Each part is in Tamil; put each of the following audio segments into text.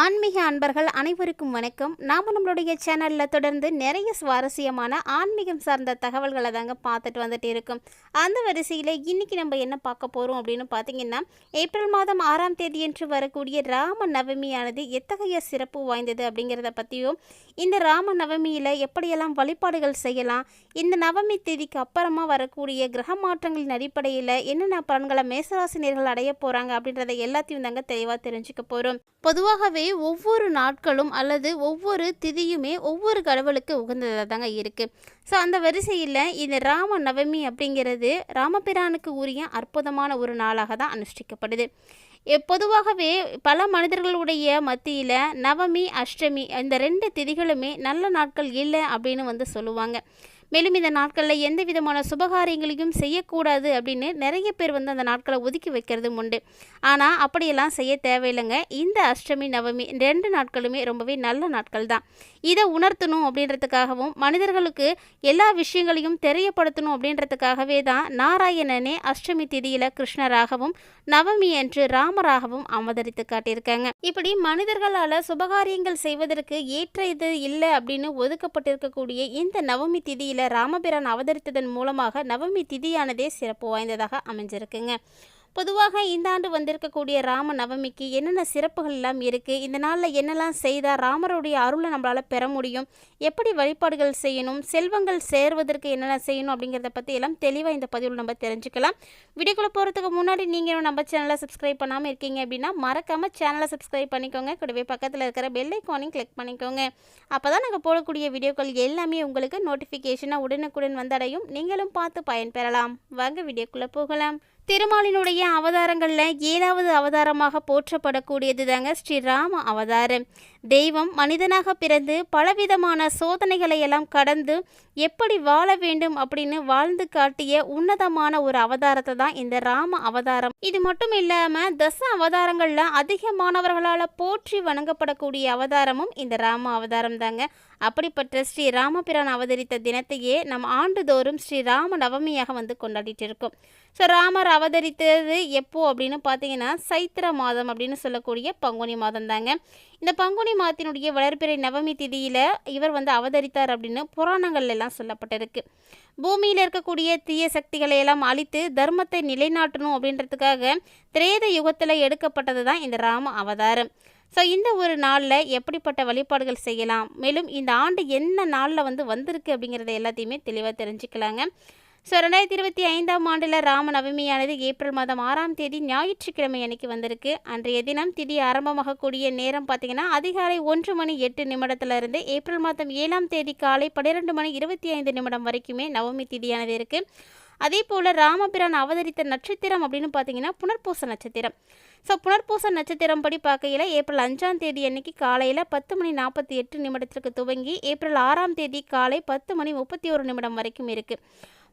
ஆன்மீக அன்பர்கள் அனைவருக்கும் வணக்கம். நாம் நம்மளுடைய சேனலில் தொடர்ந்து நிறைய சுவாரஸ்யமான ஆன்மீகம் சார்ந்த தகவல்களை தாங்க பார்த்துட்டு வந்துட்டு இருக்கோம். அந்த வரிசையில் இன்றைக்கி நம்ம என்ன பார்க்க போகிறோம் அப்படின்னு பார்த்தீங்கன்னா ஏப்ரல் மாதம் ஆறாம் தேதியன்று வரக்கூடிய ராம நவமியானது எத்தகைய சிறப்பு வாய்ந்தது அப்படிங்கிறத பற்றியும் இந்த ராம நவமியில் எப்படியெல்லாம் வழிபாடுகள் செய்யலாம் இந்த நவமி தேதிக்கு அப்புறமா வரக்கூடிய கிரக மாற்றங்களின் அடிப்படையில் என்னென்ன பலன்களை மேசராசினியர்கள் அடைய போகிறாங்க அப்படின்றத எல்லாத்தையும் தாங்க தெளிவாக தெரிஞ்சுக்க போகிறோம் பொதுவாகவே ஒவ்வொரு நாட்களும் அல்லது ஒவ்வொரு திதியுமே ஒவ்வொரு கடவுளுக்கு உகந்ததாக தாங்க இருக்குது ஸோ அந்த வரிசையில் இந்த ராம நவமி அப்படிங்கிறது ராமபிரானுக்கு உரிய அற்புதமான ஒரு நாளாக தான் அனுஷ்டிக்கப்படுது. பொதுவாகவே பல மனிதர்களுடைய மத்தியில் நவமி அஷ்டமி இந்த ரெண்டு திதிகளுமே நல்ல நாட்கள் இல்லை அப்படின்னு வந்து சொல்லுவாங்க. மேலும் இந்த நாட்களில் எந்த விதமான சுபகாரியங்களையும் செய்யக்கூடாது அப்படின்னு நிறைய பேர் வந்து அந்த நாட்களை ஒதுக்கி வைக்கிறதும் உண்டு. ஆனால் அப்படியெல்லாம் செய்ய தேவையில்லைங்க. இந்த அஷ்டமி நவமி ரெண்டு நாட்களுமே ரொம்பவே நல்ல நாட்கள் தான். இதை உணர்த்தணும் அப்படின்றதுக்காகவும் மனிதர்களுக்கு எல்லா விஷயங்களையும் தெரியப்படுத்தணும் அப்படின்றதுக்காகவே தான் நாராயணனே அஷ்டமி திதியில் கிருஷ்ணராகவும் நவமி என்று ராமராகவும் அவதரித்து காட்டியிருக்காங்க. இப்படி மனிதர்களால் சுபகாரியங்கள் செய்வதற்கு ஏற்ற இது இல்லை அப்படின்னு ஒதுக்கப்பட்டிருக்கக்கூடிய இந்த நவமி திதியில் ராமபிரான் அவதரித்ததன் மூலமாக நவமி திதியானதே சிறப்பு வாய்ந்ததாக அமைஞ்சிருக்குங்க. பொதுவாக இந்த ஆண்டு வந்திருக்கக்கூடிய ராம நவமிக்கு என்னென்ன சிறப்புகள் எல்லாம் இருக்குது இந்த நாளில் என்னெல்லாம் செய்தால் ராமருடைய அருளை நம்மளால் பெற முடியும்? எப்படி வழிபாடுகள் செய்யணும்? செல்வங்கள் சேர்வதற்கு என்னென்ன செய்யணும் அப்படிங்கிறத பற்றி எல்லாம் தெளிவாக இந்த பதிவில் நம்ம தெரிஞ்சுக்கலாம். வீடியோக்குள்ளே போகிறதுக்கு முன்னாடி நீங்கள் நம்ம சேனலை சப்ஸ்கிரைப் பண்ணாமல் இருக்கீங்க அப்படின்னா மறக்காமல் சேனலை சப்ஸ்கிரைப் பண்ணிக்கோங்க. கூடவே பக்கத்தில் இருக்கிற பெல் ஐக்கானையும் கிளிக் பண்ணிக்கோங்க. அப்போ தான் நாங்கள் போடக்கூடிய வீடியோக்கள் எல்லாமே உங்களுக்கு நோட்டிஃபிகேஷனாக உடனுக்குடன் வந்தடையும். நீங்களும் பார்த்து பயன்பெறலாம். வாங்க வீடியோக்குள்ளே போகலாம். திருமாலினுடைய அவதாரங்களில் ஏழாவது அவதாரமாக போற்றப்படக்கூடியது தாங்க ஸ்ரீராம அவதாரம். தெய்வம் மனிதனாக பிறந்து பலவிதமான சோதனைகளை எல்லாம் கடந்து எப்படி வாழ வேண்டும் அப்படின்னு வாழ்ந்து காட்டிய உன்னதமான ஒரு அவதாரத்தை தான் இந்த ராம அவதாரம். இது மட்டும் இல்லாமல் தச அவதாரங்களில் அதிகமானவர்களால் போற்றி வணங்கப்படக்கூடிய அவதாரமும் இந்த ராம அவதாரம் தாங்க அப்படிப்பட்ட ஸ்ரீ ராமபிரான் அவதரித்த தினத்தையே நம் ஆண்டுதோறும் ஸ்ரீ ராம நவமியாக வந்து கொண்டாடிட்டு இருக்கோம் ஸோ ராமர் அவதரித்தது எப்போ அப்படின்னு பார்த்தீங்கன்னா சைத்திர மாதம் அப்படின்னு சொல்லக்கூடிய பங்குனி மாதம் தாங்க. இந்த பங்குனி மாதத்தினுடைய வளர்பிறை நவமி திதியில் இவர் வந்து அவதரித்தார் அப்படின்னு புராணங்கள் எல்லாம் சொல்லப்பட்டிருக்கு. பூமியில் இருக்கக்கூடிய தீய சக்திகளை எல்லாம் அழித்து தர்மத்தை நிலைநாட்டணும் அப்படின்றதுக்காக திரேத யுகத்தில் எடுக்கப்பட்டது தான் இந்த ராம அவதாரம். ஸோ இந்த ஒரு நாளில் எப்படிப்பட்ட வழிபாடுகள் செய்யலாம்? மேலும் இந்த ஆண்டு என்ன நாளில் வந்து வந்திருக்கு அப்படிங்கிறத எல்லாத்தையுமே தெளிவாக தெரிஞ்சுக்கலாங்க. ஸோ ரெண்டாயிரத்தி இருபத்தி ஐந்தாம் ஆண்டில் ராம நவமியானது ஏப்ரல் மாதம் ஆறாம் தேதி ஞாயிற்றுக்கிழமை அன்னைக்கு வந்திருக்கு. அன்றைய தினம் திதி ஆரம்பமாகக்கூடிய நேரம் பார்த்தீங்கன்னா அதிகாலை ஒன்று மணி எட்டு நிமிடத்துல இருந்து ஏப்ரல் மாதம் ஏழாம் தேதி காலை பன்னிரெண்டு மணி இருபத்தி ஐந்து நிமிடம் வரைக்குமே நவமி திதியானது இருக்குது அதே போல் ராமபிரான் அவதரித்த நட்சத்திரம் அப்படின்னு பார்த்தீங்கன்னா புனர்பூச நட்சத்திரம். ஸோ புனர்பூச நட்சத்திரம் படி பார்க்கையில் ஏப்ரல் அஞ்சாம் தேதி அன்னைக்கு காலையில் பத்து மணி நாற்பத்தி எட்டு நிமிடத்திற்கு துவங்கி ஏப்ரல் ஆறாம் தேதி காலை பத்து மணி முப்பத்தி ஒரு நிமிடம் வரைக்கும் இருக்குது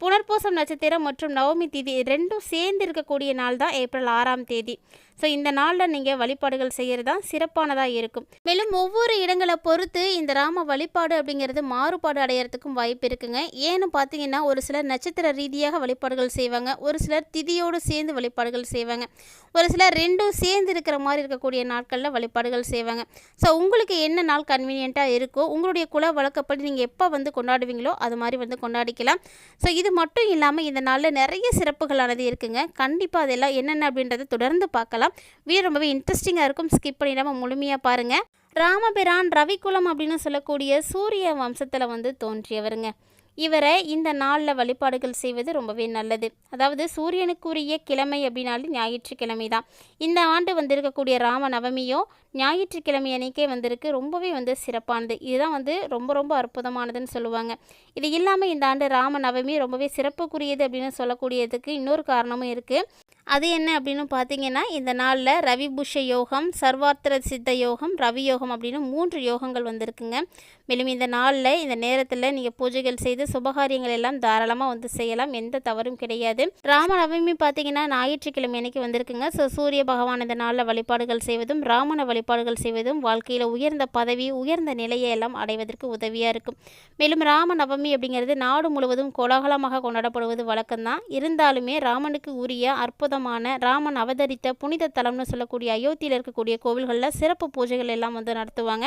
புனர்பூசம் நட்சத்திரம் மற்றும் நவமி திதி ரெண்டும் சேர்ந்து இருக்கக்கூடிய நாள் தான் ஏப்ரல் ஆறாம் தேதி. ஸோ இந்த நாளில் நீங்கள் வழிபாடுகள் செய்கிறது தான் சிறப்பானதாக இருக்கும். மேலும் ஒவ்வொரு இடங்களை பொறுத்து இந்த ராம வழிபாடு அப்படிங்கிறது மாறுபாடு அடையிறதுக்கும் வாய்ப்பு இருக்குங்க. ஏன்னு பார்த்தீங்கன்னா ஒரு சிலர் நட்சத்திர ரீதியாக வழிபாடுகள் செய்வாங்க. ஒரு சிலர் திதியோடு சேர்ந்து வழிபாடுகள் செய்வாங்க. ஒரு சிலர் ரெண்டும் சேர்ந்து இருக்கிற மாதிரி இருக்கக்கூடிய நாட்களில் வழிபாடுகள் செய்வாங்க. ஸோ உங்களுக்கு என்ன நாள் கன்வீனியண்ட்டாக இருக்கோ உங்களுடைய குல வழக்கப்படி நீங்கள் எப்போ வந்து கொண்டாடுவீங்களோ அது மாதிரி வந்து கொண்டாடிக்கலாம். ஸோ இது மட்டும் இல்லாமல் இந்த நாளில் நிறைய சிறப்புகளானது இருக்குங்க. கண்டிப்பாக அதெல்லாம் என்னென்ன அப்படின்றத தொடர்ந்து பார்க்கலாம். வீடு ரொம்பவே இன்ட்ரெஸ்டிங்காக இருக்கும். ஸ்கிப் பண்ணிடாமல் முழுமையாக பாருங்கள் ராமபிரான் ரவிக்குலம் அப்படின்னு சொல்லக்கூடிய சூரிய வம்சத்தில் வந்து தோன்றியவருங்க. இவரை இந்த நாளில் வழிபாடுகள் செய்வது ரொம்பவே நல்லது. அதாவது சூரியனுக்குரிய கிழமை அப்படின்னாலே ஞாயிற்றுக்கிழமை தான். இந்த ஆண்டு வந்திருக்கக்கூடிய ராம நவமியோ ஞாயிற்றுக்கிழமை அன்னைக்கே வந்திருக்கு. ரொம்பவே வந்து சிறப்பானது. இதுதான் வந்து ரொம்ப ரொம்ப அற்புதமானதுன்னு சொல்லுவாங்க. இது இல்லாமல் இந்த ஆண்டு ராம நவமி ரொம்பவே சிறப்புக்குரியது அப்படின்னு சொல்லக்கூடியதுக்கு இன்னொரு காரணமும் இருக்குது அது என்ன அப்படின்னு பார்த்தீங்கன்னா இந்த நாளில் ரவிபுஷ யோகம் சர்வார்த்தர சித்த யோகம் ரவி யோகம் அப்படின்னு மூன்று யோகங்கள் வந்திருக்குங்க. மேலும் இந்த நாளில் இந்த நேரத்தில் நீங்கள் பூஜைகள் செய்து சுபகாரியங்கள் எல்லாம் தாராளமாக வந்து செய்யலாம். எந்த தவறும் கிடையாது. ராம நவமி பார்த்தீங்கன்னா ஞாயிற்றுக்கிழமை அன்னைக்கு வந்திருக்குங்க. ஸோ சூரிய பகவான் இந்த நாளில் வழிபாடுகள் செய்வதும் ராமன வழிபாடுகள் செய்வதும் வாழ்க்கையில் உயர்ந்த பதவி உயர்ந்த நிலையை எல்லாம் அடைவதற்கு உதவியாக இருக்கும். மேலும் ராம நவமி அப்படிங்கிறது நாடு முழுவதும் கோலாகலமாக கொண்டாடப்படுவது வழக்கம்தான். இருந்தாலுமே ராமனுக்கு உரிய அற்புத அற்புதமான ராமன் அவதரித்த புனித தலம்னு சொல்லக்கூடிய அயோத்தியில் இருக்கக்கூடிய கோவில்களில் சிறப்பு பூஜைகள் எல்லாம் வந்து நடத்துவாங்க.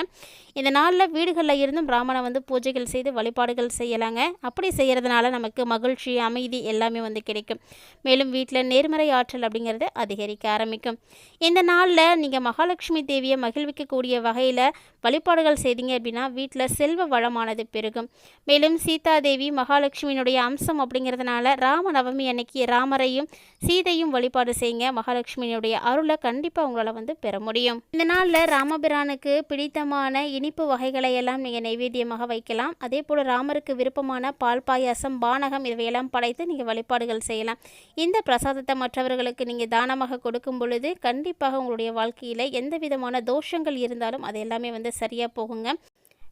இந்த நாளில் வீடுகளில் இருந்தும் ராமனை வந்து பூஜைகள் செய்து வழிபாடுகள் செய்யலாங்க. அப்படி செய்கிறதுனால நமக்கு மகிழ்ச்சி அமைதி எல்லாமே வந்து கிடைக்கும். மேலும் வீட்டில் நேர்மறை ஆற்றல் அப்படிங்கிறது அதிகரிக்க ஆரம்பிக்கும். இந்த நாளில் நீங்கள் மகாலட்சுமி தேவியை மகிழ்விக்கக்கூடிய வகையில் வழிபாடுகள் செய்தீங்க அப்படின்னா வீட்டில் செல்வ வளமானது பெருகும். மேலும் சீதாதேவி மகாலட்சுமியினுடைய அம்சம் அப்படிங்கிறதுனால ராம நவமி அன்னைக்கு ராமரையும் சீதையும் வழிபாடு செய்யுங்க. மகாலட்சுமியினுடைய அருளை கண்டிப்பாக உங்களால் வந்து பெற முடியும். இந்த நாளில் ராமபிரானுக்கு பிடித்தமான இனிப்பு வகைகளை எல்லாம் நீங்கள் நைவேத்தியமாக வைக்கலாம். அதே போல் ராமருக்கு விருப்பமான பால் பாயாசம் பானகம் இவையெல்லாம் படைத்து நீங்கள் வழிபாடுகள் செய்யலாம். இந்த பிரசாதத்தை மற்றவர்களுக்கு நீங்கள் தானமாக கொடுக்கும் பொழுது கண்டிப்பாக உங்களுடைய வாழ்க்கையில் எந்த விதமான தோஷங்கள் இருந்தாலும் அது எல்லாமே வந்து சரியாக போகுங்க.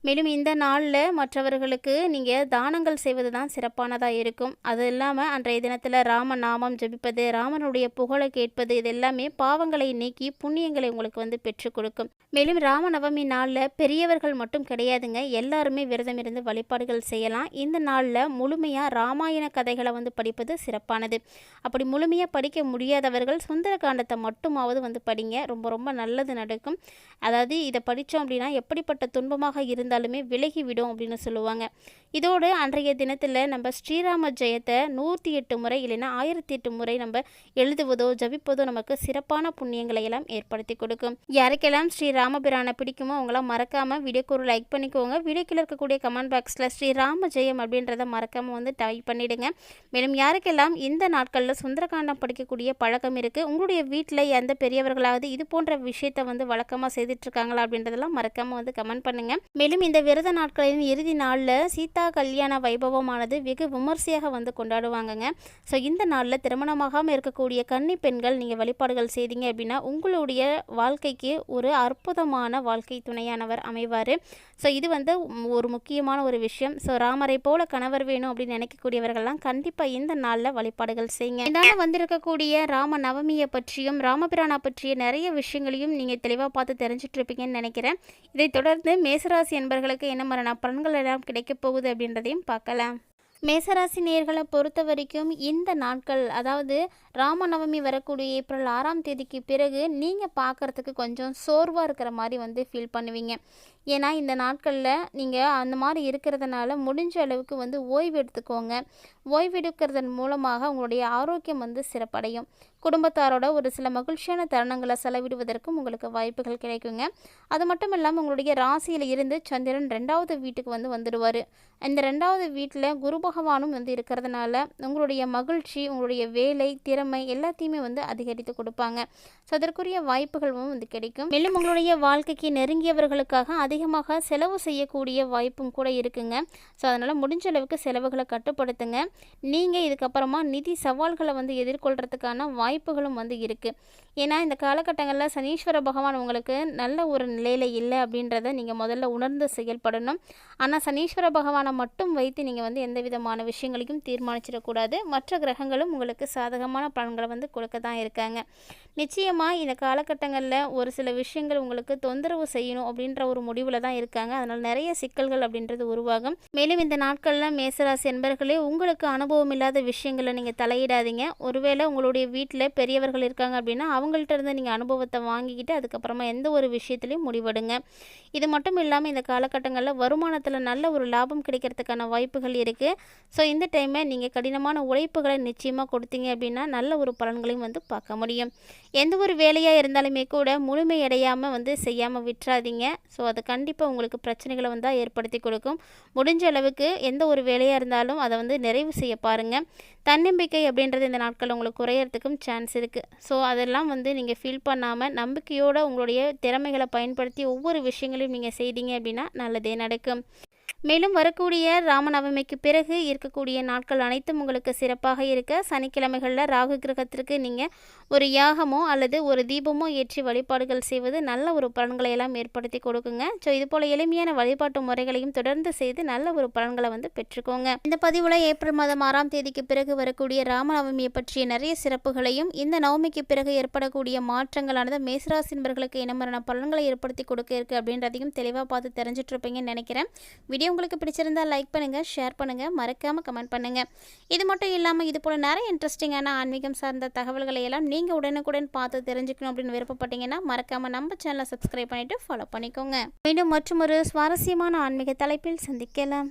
மேலும் இந்த நாளில் மற்றவர்களுக்கு நீங்கள் தானங்கள் செய்வது தான் சிறப்பானதாக இருக்கும். அது இல்லாமல் அன்றைய தினத்தில் ராம நாமம் ஜபிப்பது ராமனுடைய புகழை கேட்பது இது எல்லாமே பாவங்களை நீக்கி புண்ணியங்களை உங்களுக்கு வந்து பெற்றுக் கொடுக்கும். மேலும் ராமநவமி நாளில் பெரியவர்கள் மட்டும் கிடையாதுங்க. எல்லாருமே விரதம் இருந்து வழிபாடுகள் செய்யலாம். இந்த நாளில் முழுமையாக ராமாயண கதைகளை வந்து படிப்பது சிறப்பானது. அப்படி முழுமையாக படிக்க முடியாதவர்கள் சுந்தரகாண்டத்தை மட்டுமாவது வந்து படிங்க. ரொம்ப ரொம்ப நல்லது நடக்கும். அதாவது இதை படித்தோம் அப்படின்னா எப்படிப்பட்ட துன்பமாக இருந்தால் இருந்தாலுமே விலகிவிடும் அப்படின்னு சொல்லுவாங்க. இதோடு அன்றைய தினத்தில் நம்ம ஸ்ரீராம ஜெயத்தை நூற்றி எட்டு முறை இல்லைன்னா ஆயிரத்தி எட்டு முறை நம்ம எழுதுவதோ ஜபிப்பதோ நமக்கு சிறப்பான புண்ணியங்களை எல்லாம் ஏற்படுத்தி கொடுக்கும். யாருக்கெல்லாம் ஸ்ரீராமபிரானை பிடிக்குமோ அவங்களாம் மறக்காமல் வீடியோக்கு ஒரு லைக் பண்ணிக்கோங்க. வீடியோக்கில் இருக்கக்கூடிய கமெண்ட் பாக்ஸில் ஸ்ரீராம ஜெயம் அப்படின்றத மறக்காமல் வந்து டைப் பண்ணிவிடுங்க மேலும் யாருக்கெல்லாம் இந்த நாட்களில் சுந்தரகாண்டம் படிக்கக்கூடிய பழக்கம் இருக்குது உங்களுடைய வீட்டில் எந்த பெரியவர்களாவது இது போன்ற விஷயத்தை வந்து வழக்கமாக செய்துட்ருக்காங்களா அப்படின்றதெல்லாம் மறக்காமல் வந்து கமெண்ட் பண்ணுங்கள் மேலும் இந்த விரத நாட்களின் இறுதி நாளில் சீதா கல்யாண வைபவமானது வெகு விமர்சையாக வந்து கொண்டாடுவாங்கங்க. ஸோ இந்த நாளில் திருமணமாகாமல் இருக்கக்கூடிய கன்னி பெண்கள் நீங்கள் வழிபாடுகள் செய்தீங்க அப்படின்னா உங்களுடைய வாழ்க்கைக்கு ஒரு அற்புதமான வாழ்க்கை துணையானவர் அமைவார். ஸோ இது வந்து ஒரு முக்கியமான ஒரு விஷயம். ஸோ ராமரை போல கணவர் வேணும் அப்படின்னு நினைக்கக்கூடியவர்கள்லாம் கண்டிப்பாக இந்த நாளில் வழிபாடுகள் செய்யுங்க. இதனால் வந்திருக்கக்கூடிய ராம நவமியை பற்றியும் ராமபிரானா பற்றிய நிறைய விஷயங்களையும் நீங்கள் தெளிவாக பார்த்து தெரிஞ்சிட்ருப்பீங்கன்னு நினைக்கிறேன். இதைத் தொடர்ந்து மேசராசி என்பது நண்பர்களுக்கு என்ன மாதிரியான பலன்கள் எல்லாம் கிடைக்கப் போகுது அப்படின்றதையும் பார்க்கலாம். மேசராசி நேர்களை பொறுத்த வரைக்கும் இந்த நாட்கள் அதாவது ராமநவமி வரக்கூடிய ஏப்ரல் ஆறாம் தேதிக்கு பிறகு நீங்கள் பார்க்குறதுக்கு கொஞ்சம் சோர்வாக இருக்கிற மாதிரி வந்து ஃபீல் பண்ணுவீங்க. ஏன்னா இந்த நாட்களில் நீங்கள் அந்த மாதிரி இருக்கிறதுனால முடிஞ்ச அளவுக்கு வந்து ஓய்வு எடுத்துக்கோங்க. ஓய்வு எடுக்கிறதன் மூலமாக உங்களுடைய ஆரோக்கியம் வந்து சிறப்படையும். குடும்பத்தாரோட ஒரு சில மகிழ்ச்சியான தருணங்களை செலவிடுவதற்கும் உங்களுக்கு வாய்ப்புகள் கிடைக்குங்க. அது மட்டும் இல்லாமல் உங்களுடைய ராசியில் இருந்து சந்திரன் ரெண்டாவது வீட்டுக்கு வந்து வந்துடுவார். இந்த ரெண்டாவது வீட்டில் குரு பகவானும் வந்து இருக்கிறதுனால உங்களுடைய மகிழ்ச்சி உங்களுடைய வேலை திறமை எல்லாத்தையுமே வந்து அதிகரித்து கொடுப்பாங்க. ஸோ அதற்குரிய வாய்ப்புகளும் வந்து கிடைக்கும். மேலும் உங்களுடைய வாழ்க்கைக்கு நெருங்கியவர்களுக்காக அதிகமாக செலவு செய்யக்கூடிய வாய்ப்பும் கூட இருக்குங்க. ஸோ அதனால் முடிஞ்ச அளவுக்கு செலவுகளை கட்டுப்படுத்துங்க. நீங்கள் இதுக்கப்புறமா நிதி சவால்களை வந்து எதிர்கொள்கிறதுக்கான வாய்ப்புகளும் வந்து இருக்குது ஏன்னா இந்த காலகட்டங்களில் சனீஸ்வர பகவான் உங்களுக்கு நல்ல ஒரு நிலையில் இல்லை அப்படின்றத நீங்கள் முதல்ல உணர்ந்து செயல்படணும். ஆனால் சனீஸ்வர பகவானை மட்டும் வைத்து நீங்கள் வந்து எந்த விதமான விஷயங்களையும் தீர்மானிச்சிடக்கூடாது. மற்ற கிரகங்களும் உங்களுக்கு சாதகமான பலன்களை வந்து கொடுக்க தான் இருக்காங்க. நிச்சயமாக இந்த காலகட்டங்களில் ஒரு சில விஷயங்கள் உங்களுக்கு தொந்தரவு செய்யணும் அப்படின்ற ஒரு முடிவு முடிவில் தான் இருக்காங்க. அதனால் நிறைய சிக்கல்கள் அப்படின்றது உருவாகும். மேலும் இந்த நாட்களில் மேசராசி என்பர்களே உங்களுக்கு அனுபவம் இல்லாத விஷயங்களை நீங்கள் தலையிடாதீங்க. ஒருவேளை உங்களுடைய வீட்டில் பெரியவர்கள் இருக்காங்க அப்படின்னா அவங்கள்ட்ட இருந்து நீங்கள் அனுபவத்தை வாங்கிக்கிட்டு அதுக்கப்புறமா எந்த ஒரு விஷயத்துலையும் முடிவெடுங்க. இது மட்டும் இல்லாமல் இந்த காலகட்டங்களில் வருமானத்தில் நல்ல ஒரு லாபம் கிடைக்கிறதுக்கான வாய்ப்புகள் இருக்குது ஸோ இந்த டைமை நீங்கள் கடினமான உழைப்புகளை நிச்சயமாக கொடுத்தீங்க அப்படின்னா நல்ல ஒரு பலன்களையும் வந்து பார்க்க முடியும். எந்த ஒரு வேலையாக இருந்தாலுமே கூட முழுமையடையாமல் வந்து செய்யாமல் விட்டுறாதீங்க. ஸோ அதுக்கான கண்டிப்பாக உங்களுக்கு பிரச்சனைகளை வந்து ஏற்படுத்தி கொடுக்கும். முடிஞ்ச அளவுக்கு எந்த ஒரு வேலையாக இருந்தாலும் அதை வந்து நிறைவு செய்ய பாருங்கள் தன்னம்பிக்கை அப்படின்றது இந்த நாட்கள் உங்களுக்கு குறையறதுக்கும் சான்ஸ் இருக்குது ஸோ அதெல்லாம் வந்து நீங்கள் ஃபீல் பண்ணாமல் நம்பிக்கையோடு உங்களுடைய திறமைகளை பயன்படுத்தி ஒவ்வொரு விஷயங்களையும் நீங்கள் செய்தீங்க அப்படின்னா நல்லதே நடக்கும். மேலும் வரக்கூடிய ராமநவமிக்கு பிறகு இருக்கக்கூடிய நாட்கள் அனைத்தும் உங்களுக்கு சிறப்பாக இருக்க சனிக்கிழமைகளில் ராகு கிரகத்திற்கு நீங்கள் ஒரு யாகமோ அல்லது ஒரு தீபமோ ஏற்றி வழிபாடுகள் செய்வது நல்ல ஒரு பலன்களை எல்லாம் ஏற்படுத்தி கொடுக்குங்க. ஸோ இது போல் எளிமையான வழிபாட்டு முறைகளையும் தொடர்ந்து செய்து நல்ல ஒரு பலன்களை வந்து பெற்றுக்கோங்க. இந்த பதிவில் ஏப்ரல் மாதம் ஆறாம் தேதிக்கு பிறகு வரக்கூடிய ராமநவமியை பற்றிய நிறைய சிறப்புகளையும் இந்த நவமிக்கு பிறகு ஏற்படக்கூடிய மாற்றங்களானது மேசராசின்பர்களுக்கு இனமரான பலன்களை ஏற்படுத்தி கொடுக்க இருக்கு அப்படின்றதையும் தெளிவாக பார்த்து தெரிஞ்சிட்ருப்பீங்கன்னு நினைக்கிறேன். வீடியோ உங்களுக்கு பிடிச்சிருந்தா லைக் பண்ணுங்கள் ஷேர் பண்ணுங்கள் மறக்காமல் கமெண்ட் பண்ணுங்கள் இது மட்டும் இல்லாமல் இது போல் நிறைய இன்ட்ரெஸ்டிங்கான ஆன்மீகம் சார்ந்த தகவல்களை எல்லாம் நீங்கள் உடனுக்குடன் பார்த்து தெரிஞ்சுக்கணும் அப்படின்னு விருப்பப்பட்டீங்கன்னா மறக்காமல் நம்ம சேனலை சப்ஸ்கிரைப் பண்ணிவிட்டு ஃபாலோ பண்ணிக்கோங்க. மீண்டும் மற்றும் ஒரு சுவாரஸ்யமான ஆன்மீக தலைப்பில் சந்திக்கலாம்.